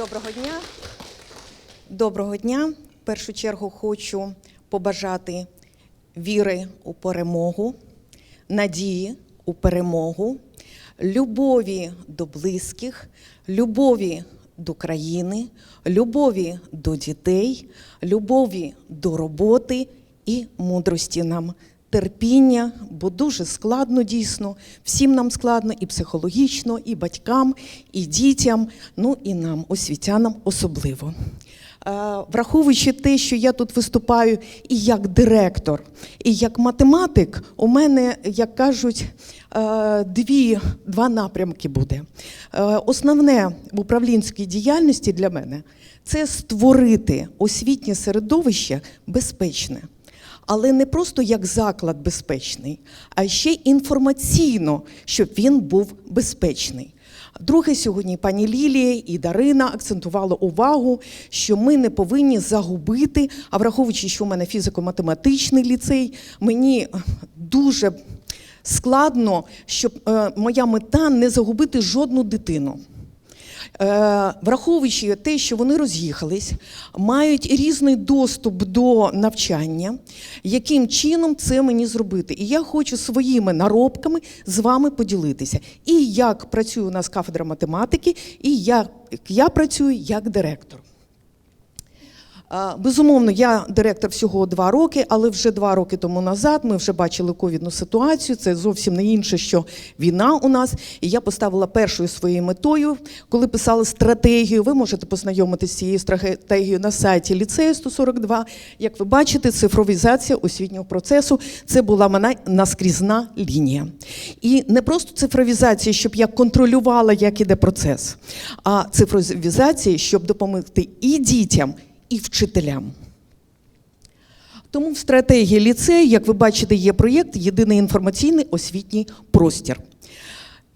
Доброго дня. Доброго дня. В першу чергу хочу побажати віри у перемогу, надії у перемогу, любові до близьких, любові до країни, любові до дітей, любові до роботи і мудрості нам. Терпіння, бо дуже складно дійсно. Всім нам складно і психологічно, і батькам, і дітям, ну і нам, освітянам особливо. Е, Враховуючи те, що я тут виступаю і як директор, і як математик, у мене, як кажуть, е, дві, два напрямки буде. Е, Основне в управлінській діяльності для мене це створити освітнє середовище безпечне. Але не просто як заклад безпечний, а ще інформаційно, щоб він був безпечний. Друге, сьогодні пані Лілія і Дарина акцентували увагу, що ми не повинні загубити, а враховуючи, що у мене фізико-математичний ліцей, мені дуже складно, щоб е, моя мета не загубити жодну дитину. Е, Враховуючи те, що вони роз'їхались, мають різний доступ до навчання, яким чином це мені зробити? І я хочу своїми наробками з вами поділитися. І як працює у нас кафедра математики, і як я працюю як директор. Безумовно, я директор всього два роки, але вже два роки тому назад ми вже бачили ковідну ситуацію. Це зовсім не інше, що війна у нас. І я поставила першою своєю метою, коли писала стратегію. Ви можете познайомитися з цією стратегією на сайті ліцею 142. Як ви бачите, цифровізація освітнього процесу це була мене наскрізна лінія. І не просто цифровізація, щоб я контролювала, як іде процес, а цифровізація, щоб допомогти і дітям і вчителям. Тому в стратегії ліцею, як ви бачите, є проєкт Єдиний інформаційний освітній простір.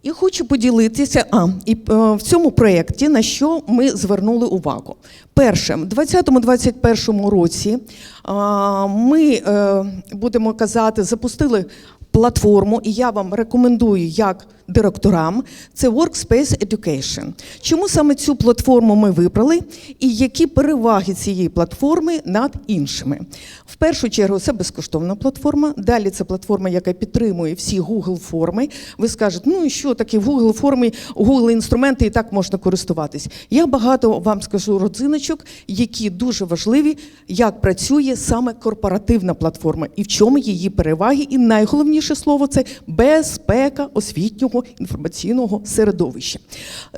І хочу поділитися а, і, е, в цьому проєкті, на що ми звернули увагу. Перше, в 2020-2021 році а, ми, е, будемо казати, запустили платформу, і я вам рекомендую як директорам, це Workspace Education. Чому саме цю платформу ми вибрали, і які переваги цієї платформи над іншими? В першу чергу це безкоштовна платформа. Далі це платформа, яка підтримує всі Google форми. Ви скажете, ну і що таке Google форми, Google інструменти і так можна користуватись. Я багато вам скажу родзиночок, які дуже важливі, як працює саме корпоративна платформа, і в чому її переваги, і найголовніше слово це безпека освітнього інформаційного середовища.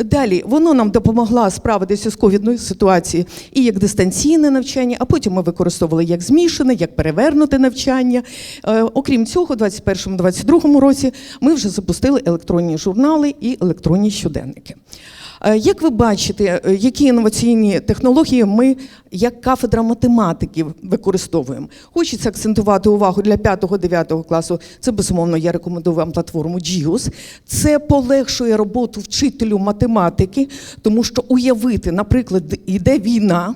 Далі воно нам допомогла справитися з ковідною ситуацією і як дистанційне навчання, а потім ми використовували як змішане, як перевернуте навчання. Е, Окрім цього, у 2021-2022 році ми вже запустили електронні журнали і електронні щоденники. Е, Як ви бачите, е, які інноваційні технології ми, як кафедра математики, використовуємо? Хочеться акцентувати увагу для 5-9 класу. Це безумовно, я рекомендую вам платформу GIUS. Це полегшує роботу вчителю математики, тому що уявити, наприклад, іде війна.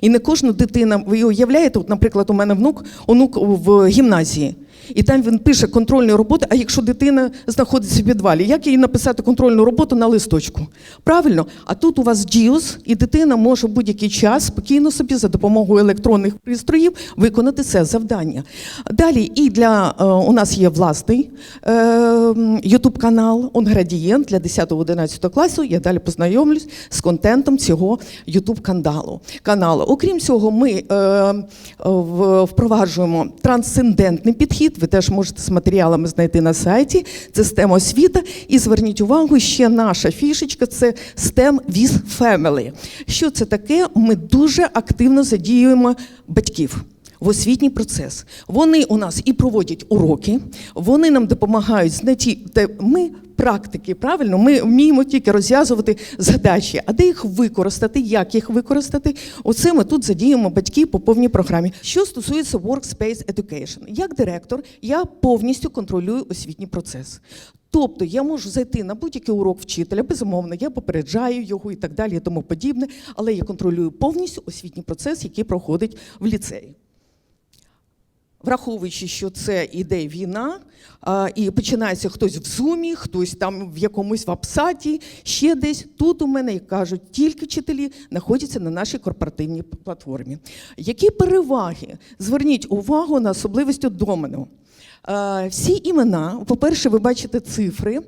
І не кожна дитина, ви уявляєте, от, наприклад, у мене внук, онук в гімназії. І там він пише контрольні роботи, а якщо дитина знаходиться в підвалі, як їй написати контрольну роботу на листочку? Правильно? А тут у вас діус, і дитина може будь-який час спокійно собі за допомогою електронних пристроїв виконати це завдання. Далі і для е, у нас є власний е, YouTube канал «Онградієнт» для 10-11 класу. Я далі познайомлюсь з контентом цього YouTube каналу. каналу. Окрім цього, ми е, в- впроваджуємо трансцендентний підхід. Ви теж можете з матеріалами знайти на сайті. Це STEM освіта. І зверніть увагу, ще наша фішечка це STEM with Family. Що це таке? Ми дуже активно задіюємо батьків. В освітній процес вони у нас і проводять уроки, вони нам допомагають знайти те. Ми практики, правильно, ми вміємо тільки розв'язувати задачі, а де їх використати, як їх використати. Оце ми тут задіємо батьків по повній програмі. Що стосується Workspace Education, як директор, я повністю контролюю освітній процес. Тобто я можу зайти на будь-який урок вчителя, безумовно, я попереджаю його і так далі, і тому подібне, але я контролюю повністю освітній процес, який проходить в ліцеї. Враховуючи, що це іде війна, і починається хтось в зумі, хтось там в якомусь вапсаті, ще десь. Тут у мене, як кажуть, тільки вчителі знаходяться на нашій корпоративній платформі. Які переваги? Зверніть увагу на особливості домену. Всі імена, по-перше, ви бачите цифри,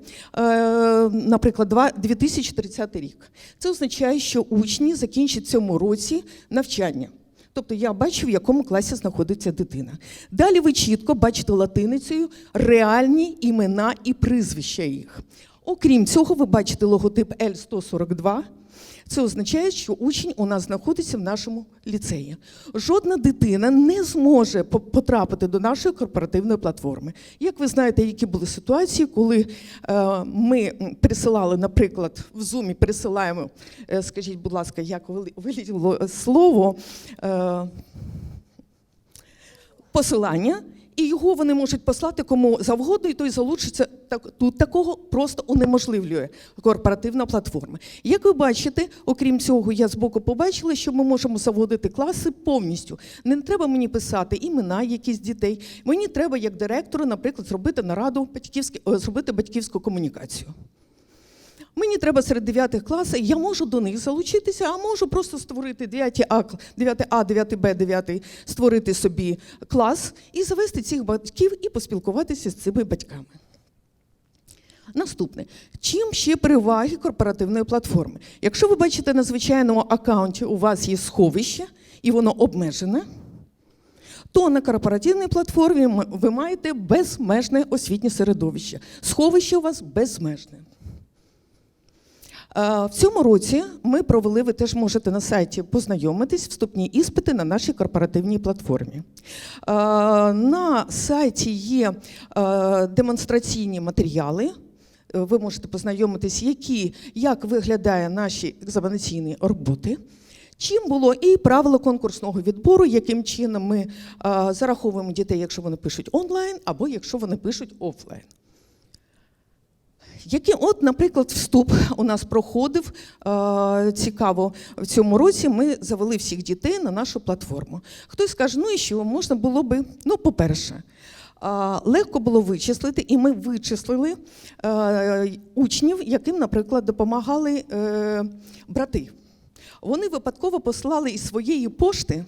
наприклад, два- 2030 рік. Це означає, що учні закінчать цьому році навчання. Тобто я бачу, в якому класі знаходиться дитина. Далі ви чітко бачите латиницею реальні імена і прізвища їх. Окрім цього, ви бачите логотип L142. Це означає, що учень у нас знаходиться в нашому ліцеї. Жодна дитина не зможе потрапити до нашої корпоративної платформи. Як ви знаєте, які були ситуації, коли е, ми присилали, наприклад, в Zoom присилаємо, е, скажіть, будь ласка, як вилітіло слово. Е, посилання, і його вони можуть послати кому завгодно, і той залучиться. Так, тут такого просто унеможливлює корпоративна платформа. Як ви бачите, окрім цього, я збоку побачила, що ми можемо заводити класи повністю. Не треба мені писати імена якісь дітей. Мені треба, як директору, наприклад, зробити нараду е, зробити батьківську комунікацію. Мені треба серед 9 класів, я можу до них залучитися, а можу просто створити 9 А, 9 А, 9 Б, 9, створити собі клас і завести цих батьків і поспілкуватися з цими батьками. Наступне. Чим ще переваги корпоративної платформи? Якщо ви бачите на звичайному аккаунті у вас є сховище і воно обмежене, то на корпоративній платформі ви маєте безмежне освітнє середовище. Сховище у вас безмежне. В цьому році ми провели, ви теж можете на сайті познайомитись, вступні іспити на нашій корпоративній платформі. На сайті є демонстраційні матеріали. Ви можете познайомитись, які, як виглядає наші екзаменаційні роботи. Чим було і правило конкурсного відбору, яким чином ми е, зараховуємо дітей, якщо вони пишуть онлайн, або якщо вони пишуть офлайн. Який, от, наприклад, вступ у нас проходив е, цікаво в цьому році. Ми завели всіх дітей на нашу платформу. Хтось скаже, ну і що можна було би? Ну, по-перше, легко було вичислити, і ми вичислили е, учнів, яким, наприклад, допомагали е, брати. Вони випадково послали із своєї пошти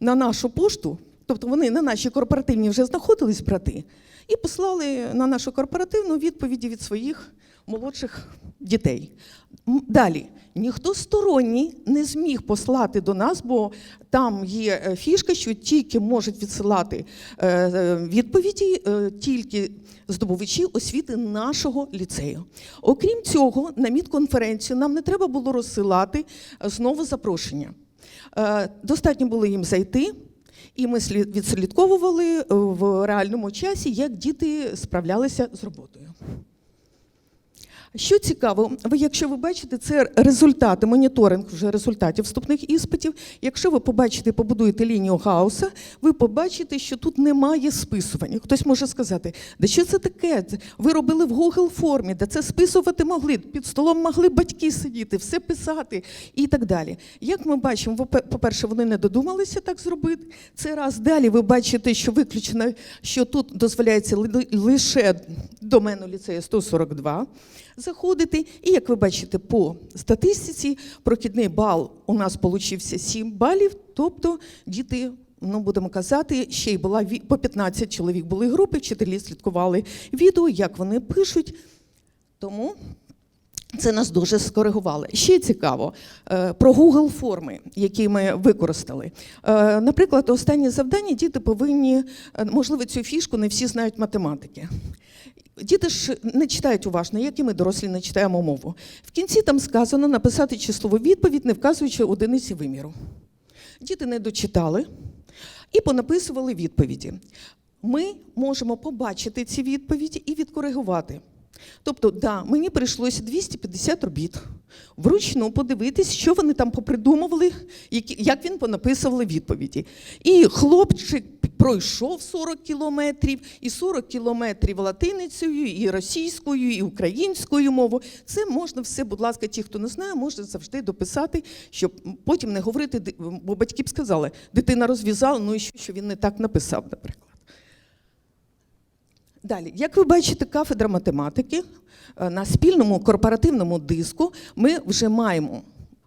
на нашу пошту, тобто вони на нашій корпоративній вже знаходились брати, і послали на нашу корпоративну відповіді від своїх молодших дітей. Далі, ніхто сторонній не зміг послати до нас, бо там є е, фішка, що тільки можуть відсилати е, е, відповіді тільки здобувачі освіти нашого ліцею. Окрім цього, на мідконференцію нам не треба було розсилати знову запрошення. Достатньо було їм зайти, і ми слід- відслідковували в реальному часі, як діти справлялися з роботою. Що цікаво, ви, якщо ви бачите, це результати, моніторинг вже результатів вступних іспитів. Якщо ви побачите, побудуєте лінію Гауса, ви побачите, що тут немає списування. Хтось може сказати, да що це таке? Ви робили в Google формі, да це списувати могли. Під столом могли батьки сидіти, все писати і так далі. Як ми бачимо, попе- по-перше, вони не додумалися так зробити. Це раз далі ви бачите, що виключено, що тут дозволяється ли- лише домену ліцею 142 заходити. І як ви бачите по статистиці, прохідний бал у нас получився 7 балів, тобто діти. Ну, будемо казати, ще й була по 15 чоловік були групи, вчителі слідкували відео, як вони пишуть. Тому це нас дуже скоригувало. Ще цікаво е, про Google форми, які ми використали. Е, Наприклад, останнє завдання діти повинні, е, можливо, цю фішку не всі знають математики. Діти ж не читають уважно, як і ми дорослі не читаємо мову. В кінці там сказано написати числову відповідь, не вказуючи одиниці виміру. Діти не дочитали і понаписували відповіді. Ми можемо побачити ці відповіді і відкоригувати. Тобто, да, мені прийшлося 250 робіт. Вручну подивитись, що вони там попридумували, як він понаписували відповіді. І хлопчик пройшов 40 кілометрів, і 40 кілометрів латиницею, і російською, і українською мовою. Це можна все, будь ласка, ті, хто не знає, можна завжди дописати, щоб потім не говорити, бо батьки б сказали, дитина розв'язала, ну і що, що він не так написав, наприклад. Далі, як ви бачите, кафедра математики е, на спільному корпоративному диску ми вже маємо.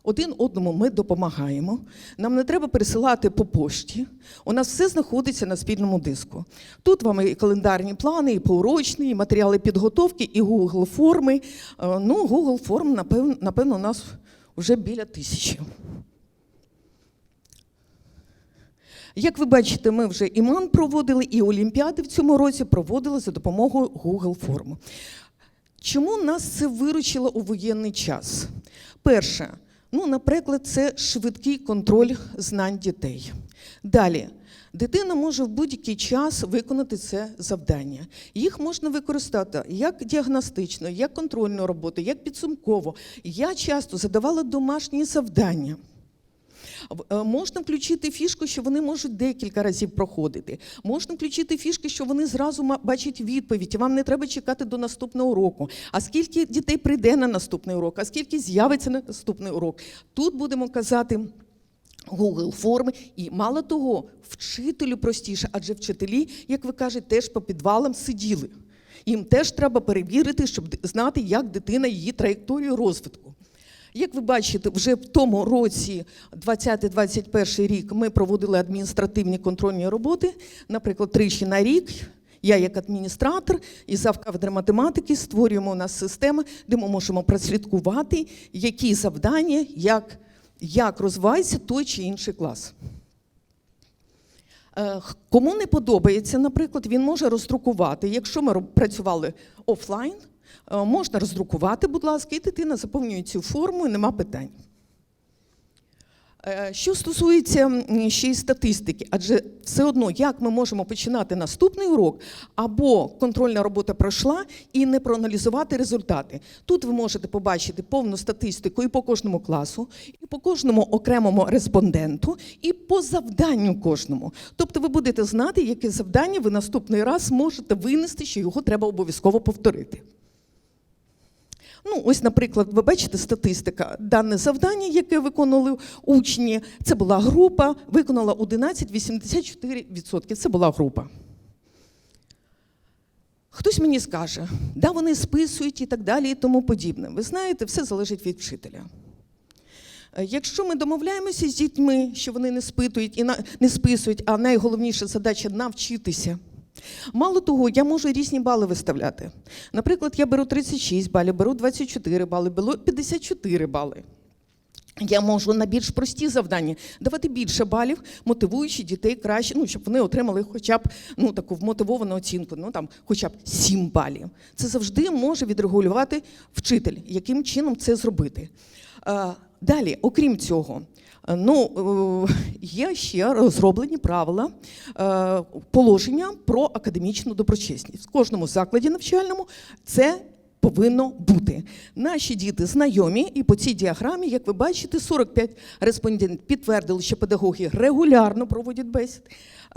Один одному ми допомагаємо. Нам не треба пересилати по пошті. У нас все знаходиться на спільному диску. Тут вам і календарні плани, і поурочні, і матеріали підготовки, і Google форми. Е, Ну, Google форм, напевно, напевно, у нас вже біля тисячі. Як ви бачите, ми вже і МАН проводили, і Олімпіади в цьому році проводили за допомогою Google форм. Чому нас це виручило у воєнний час? Перше, ну, наприклад, це швидкий контроль знань дітей. Далі. Дитина може в будь-який час виконати це завдання. Їх можна використати як діагностично, як контрольну роботу, як підсумково. Я часто задавала домашні завдання. Е, Можна включити фішку, що вони можуть декілька разів проходити. Можна включити фішки, що вони зразу бачать відповідь, і вам не треба чекати до наступного року. А скільки дітей прийде на наступний урок, а скільки з'явиться на наступний урок. Тут будемо казати. Google форми і мало того, вчителю простіше, адже вчителі, як ви кажете, теж по підвалам сиділи. Їм теж треба перевірити, щоб знати, як дитина її траєкторію розвитку. Як ви бачите, вже в тому році, 20-21 рік, ми проводили адміністративні контрольні роботи, наприклад, тричі на рік. Я, як адміністратор і завкафедри математики, створюємо у нас систему, де ми можемо прослідкувати, які завдання, як, як розвивається той чи інший клас. Е, Кому не подобається, наприклад, він може роздрукувати. Якщо ми працювали офлайн, можна роздрукувати, будь ласка, і дитина заповнює цю форму, і нема питань. Е, Що стосується ще й статистики, адже все одно, як ми можемо починати наступний урок, або контрольна робота пройшла і не проаналізувати результати. Тут ви можете побачити повну статистику і по кожному класу, і по кожному окремому респонденту, і по завданню кожному. Тобто ви будете знати, яке завдання ви наступний раз можете винести, що його треба обов'язково повторити. Ну, ось, наприклад, ви бачите статистика. Дане завдання, яке виконали учні, це була група, виконала 11,84%. Це була група. Хтось мені скаже, да, вони списують і так далі, і тому подібне. Ви знаєте, все залежить від вчителя. Е, Якщо ми домовляємося з дітьми, що вони не спитують і не списують, а найголовніша задача навчитися. Мало того, я можу різні бали виставляти. Наприклад, я беру 36 балів, беру 24 бали, беру 54 бали. Я можу на більш прості завдання давати більше балів, мотивуючи дітей краще, ну, щоб вони отримали хоча б ну, таку вмотивовану оцінку, ну там хоча б 7 балів. Це завжди може відрегулювати вчитель, яким чином це зробити. Далі, окрім цього, е, ну, е, є ще розроблені правила е, положення про академічну доброчесність. В кожному закладі навчальному це повинно бути. Наші діти знайомі, і по цій діаграмі, як ви бачите, 45 респондентів підтвердили, що педагоги регулярно проводять бесід.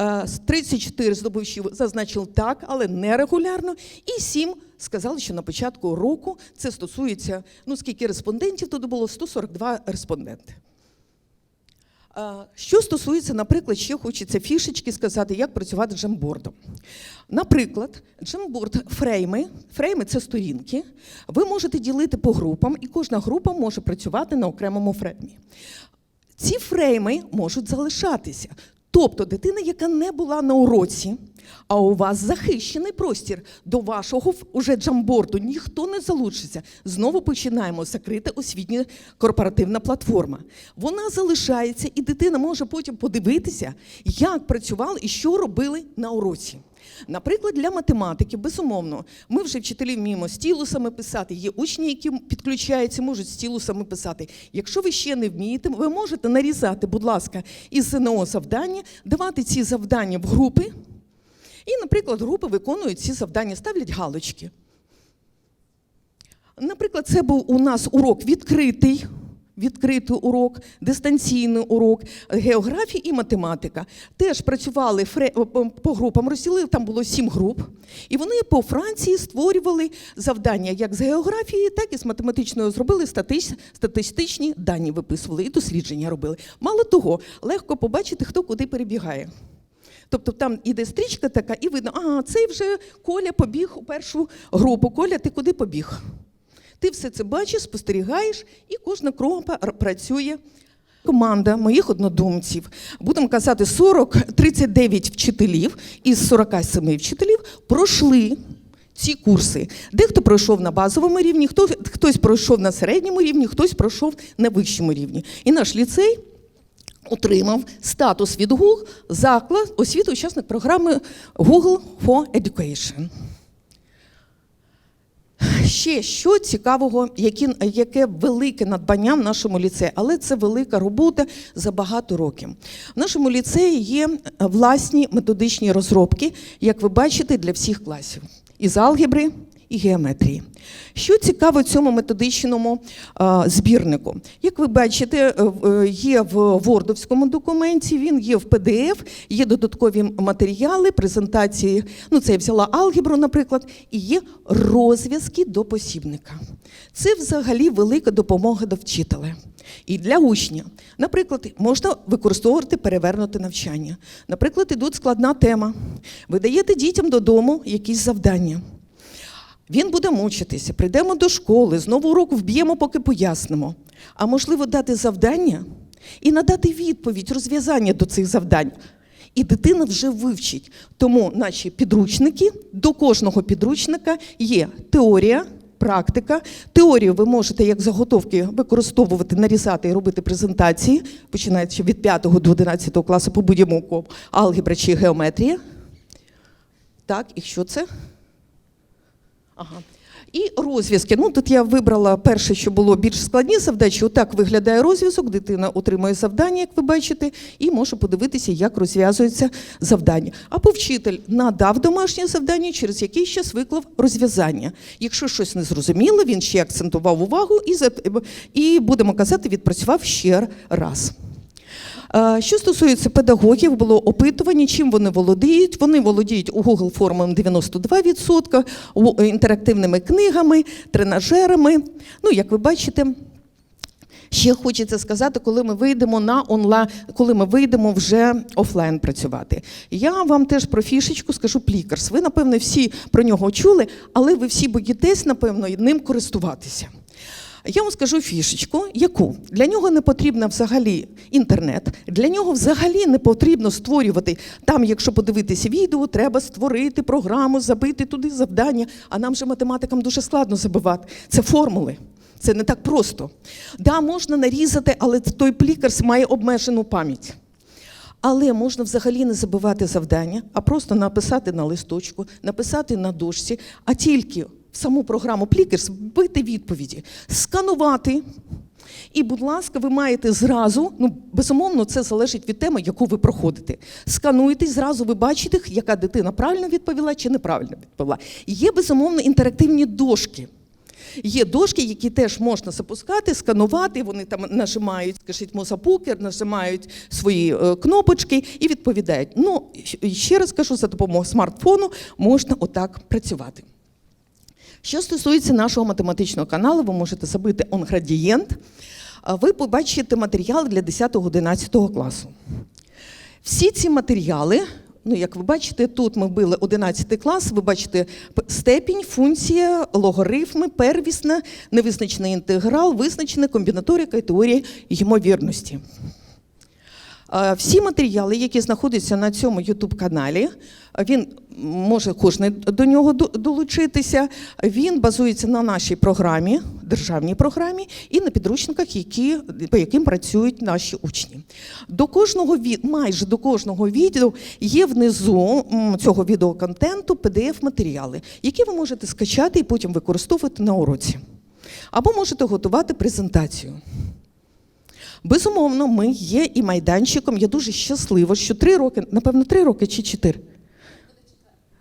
Е, з 34 здобувачів зазначили так, але не регулярно. І 7 сказали, що на початку року це стосується, ну скільки респондентів туди було 142 респонденти. Що стосується, наприклад, ще хочеться фішечки сказати, як працювати з джембордом. Наприклад, джемборд фрейми, фрейми це сторінки. Ви можете ділити по групам, і кожна група може працювати на окремому фреймі. Ці фрейми можуть залишатися. Тобто дитина, яка не була на уроці, а у вас захищений простір до вашого уже джамборду, ніхто не залучиться. Знову починаємо закрита освітня корпоративна платформа. Вона залишається, і дитина може потім подивитися, як працювали і що робили на уроці. Наприклад, для математики, безумовно, ми вже вчителі вміємо стілусами писати. Є учні, які підключаються, можуть стілусами писати. Якщо ви ще не вмієте, ви можете нарізати, будь ласка, із ЗНО завдання, давати ці завдання в групи. І, наприклад, групи виконують ці завдання, ставлять галочки. Наприклад, це був у нас урок відкритий. Відкритий урок, дистанційний урок, географія і математика. Теж працювали по- по групам, розділили, там було сім груп. І вони по Франції створювали завдання як з географії, так і з математичної зробили статич- статистичні дані виписували і дослідження робили. Мало того, легко побачити, хто куди перебігає. Тобто там іде стрічка така, і видно, а цей вже Коля побіг у першу групу. Коля, ти куди побіг? Ти все це бачиш, спостерігаєш, і кожна група р- працює. Команда моїх однодумців, будемо казати, 40, 39 вчителів із 47 вчителів пройшли ці курси. Дехто пройшов на базовому рівні, хто, хтось пройшов на середньому рівні, хтось пройшов на вищому рівні. І наш ліцей отримав статус від Google заклад освіти учасник програми Google for Education. Ще що цікавого, які, яке велике надбання в нашому ліцеї, але це велика робота за багато років. В нашому ліцеї є власні методичні розробки, як ви бачите, для всіх класів із алгебри і геометрії. Що цікаво цьому методичному збірнику? Як ви бачите, е, е, є в вордовському документі, він є в PDF, є додаткові матеріали, презентації. Ну, це я взяла алгебру, наприклад, і є розв'язки до посібника. Це взагалі велика допомога до вчителя. І для учня, наприклад, можна використовувати перевернуте навчання. Наприклад, ідуть складна тема. Ви даєте дітям додому якісь завдання. Він буде мучитися, прийдемо до школи, знову урок вб'ємо, поки пояснимо. А можливо, дати завдання і надати відповідь, розв'язання до цих завдань. І дитина вже вивчить. Тому наші підручники, до кожного підручника є теорія, практика. Теорію ви можете як заготовки використовувати, нарізати і робити презентації, починаючи від 5 до 11 класу по будь-якому алгебра чи геометрія. Так, і що це? Ага. І розв'язки. Ну, тут я вибрала перше, що було більш складні завдачі. Отак виглядає розв'язок, дитина отримує завдання, як ви бачите, і може подивитися, як розв'язується завдання. Або вчитель надав домашнє завдання, через якийсь час виклав розв'язання. Якщо щось не зрозуміло, він ще акцентував увагу і, і будемо казати, відпрацював ще раз. Е, Що стосується педагогів, було опитування, чим вони володіють. Вони володіють у Google формам 92%, інтерактивними книгами, тренажерами. Ну, як ви бачите, Ще хочеться сказати, коли ми вийдемо на онлайн, коли ми вийдемо вже офлайн працювати. Я вам теж про фішечку скажу плікерс. Ви, напевно, всі про нього чули, але ви всі боїтесь, напевно, ним користуватися. Я вам скажу фішечку, яку для нього не потрібно взагалі інтернет, для нього взагалі не потрібно створювати. Там, якщо подивитися відео, треба створити програму, забити туди завдання. А нам же математикам дуже складно забивати. Це формули. Це не так просто. Да, можна нарізати, але той плікерс має обмежену пам'ять. Але можна взагалі не забивати завдання, а просто написати на листочку, написати на дошці, а тільки в саму програму Плікерс вбити відповіді, сканувати. І, будь ласка, ви маєте зразу, ну безумовно, це залежить від теми, яку ви проходите. Скануєте, зразу ви бачите, яка дитина правильно відповіла чи неправильно відповіла. Є безумовно інтерактивні дошки. Є дошки, які теж можна запускати, сканувати. Вони там нажимають, скажіть, мозапукер, нажимають свої е, кнопочки і відповідають. Ну ще раз кажу, за допомогою смартфону можна отак працювати. Що стосується нашого математичного каналу, ви можете забити онградієнт. А Ви побачите матеріали для 10-11 класу. Всі ці матеріали, ну як ви бачите, тут ми вбили 11 клас, ви бачите степінь, функція, логарифми, первісна, невизначений інтеграл, визначена комбінаторика і теорія ймовірності. Е, Всі матеріали, які знаходяться на цьому youtube каналі він може кожен до нього долучитися. Він базується на нашій програмі, державній програмі, і на підручниках, які, по яким працюють наші учні. До кожного від, майже до кожного відео є внизу цього відеоконтенту PDF-матеріали, які ви можете скачати і потім використовувати на уроці. Або можете готувати презентацію. Безумовно, ми є і майданчиком. Я дуже щаслива, що три роки, напевно, три роки чи чотири.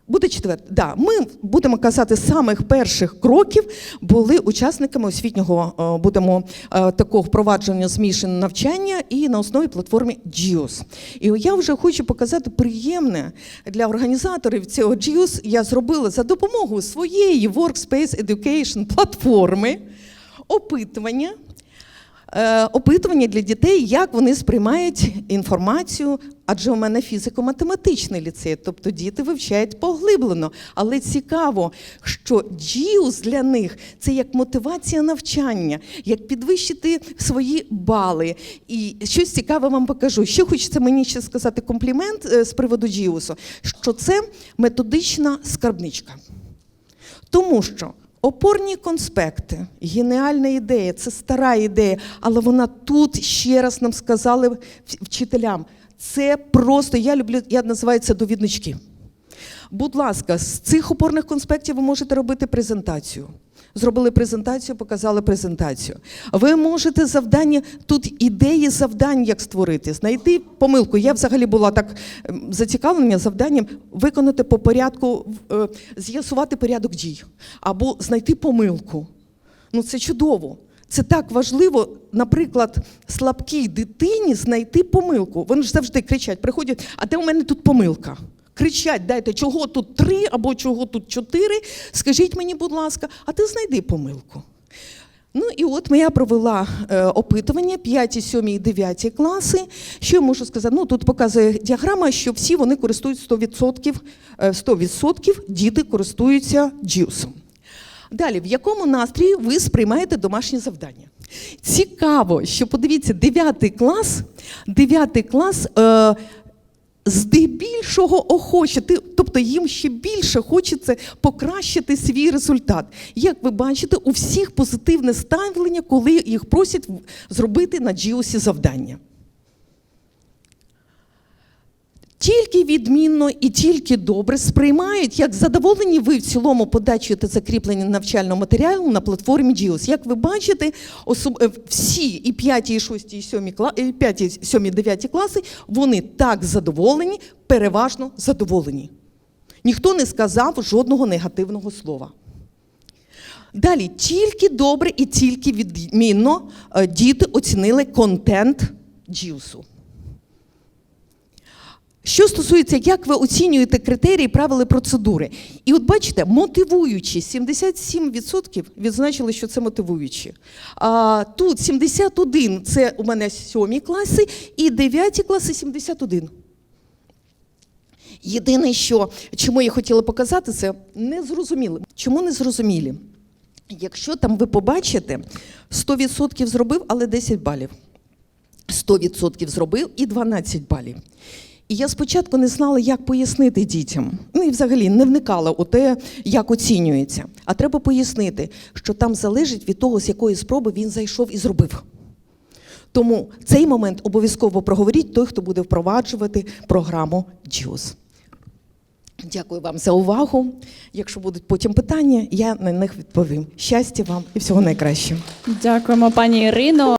Буде четвертий. Да. Ми будемо казати самих перших кроків були учасниками освітнього е, будемо е, такого впровадження змішаного навчання і на основі платформи GIOS. І я вже хочу показати приємне для організаторів цього GIOS. Я зробила за допомогою своєї Workspace Education платформи опитування. Е, Опитування для дітей, як вони сприймають інформацію адже у мене фізико-математичний ліцей, тобто діти вивчають поглиблено. Але цікаво, що джіус для них це як мотивація навчання, як підвищити свої бали. І щось цікаве вам покажу. Ще хочеться мені ще сказати комплімент е, з приводу джіусу, що це методична скарбничка. Тому що опорні конспекти, геніальна ідея, це стара ідея, але вона тут ще раз нам сказали вчителям. Це просто, я люблю, я називаю це довіднички. Будь ласка, з цих опорних конспектів ви можете робити презентацію. Зробили презентацію, показали презентацію. Ви можете завдання, тут ідеї завдань, як створити, знайти помилку. Я взагалі була так ем, зацікавлена завданням виконати по порядку, е, з'ясувати порядок дій або знайти помилку. Ну це чудово. Це так важливо, наприклад, слабкій дитині знайти помилку. Вони ж завжди кричать, приходять, а де у мене тут помилка? Кричать, дайте, чого тут три або чого тут чотири. Скажіть мені, будь ласка, а ти знайди помилку. Ну і от я провела е, опитування 5, 7 і 9 класи. Що я можу сказати? Ну тут показує діаграма, що всі вони користують 100%, е, 100% діти користуються джіусом. Далі, в якому настрої ви сприймаєте домашні завдання? Цікаво, що подивіться, 9 клас, 9 клас. Е, Здебільшого охоче, ти- тобто їм ще більше хочеться покращити свій результат. Як ви бачите, у всіх позитивне ставлення, коли їх просять зробити на джіусі завдання. Тільки відмінно і тільки добре сприймають, як задоволені ви в цілому подачею та закріплення навчального матеріалу на платформі JIOS. Як ви бачите, е, всі і 5, і 6, і 7, кла... і 5, 7, 9 класи, вони так задоволені, переважно задоволені. Ніхто не сказав жодного негативного слова. Далі, тільки добре і тільки відмінно е, діти оцінили контент джіусу. Що стосується, як ви оцінюєте критерії, правила процедури. І от бачите, мотивуючі 77% відзначили, що це мотивуючі. А, тут 71 це у мене 7 класи, і 9 класи 71. Єдине, що чому я хотіла показати, це незрозуміло. Чому незрозумілі? Якщо там ви побачите, 100% зробив, але 10 балів. 100% зробив і 12 балів. І я спочатку не знала, як пояснити дітям. Ну і взагалі не вникала у те, як оцінюється. А треба пояснити, що там залежить від того, з якої спроби він зайшов і зробив. Тому цей момент обов'язково проговоріть той, хто буде впроваджувати програму JUS. Дякую вам за увагу. Якщо будуть потім питання, я на них відповім. Щастя вам і всього найкращого. Дякуємо, пані Ірино.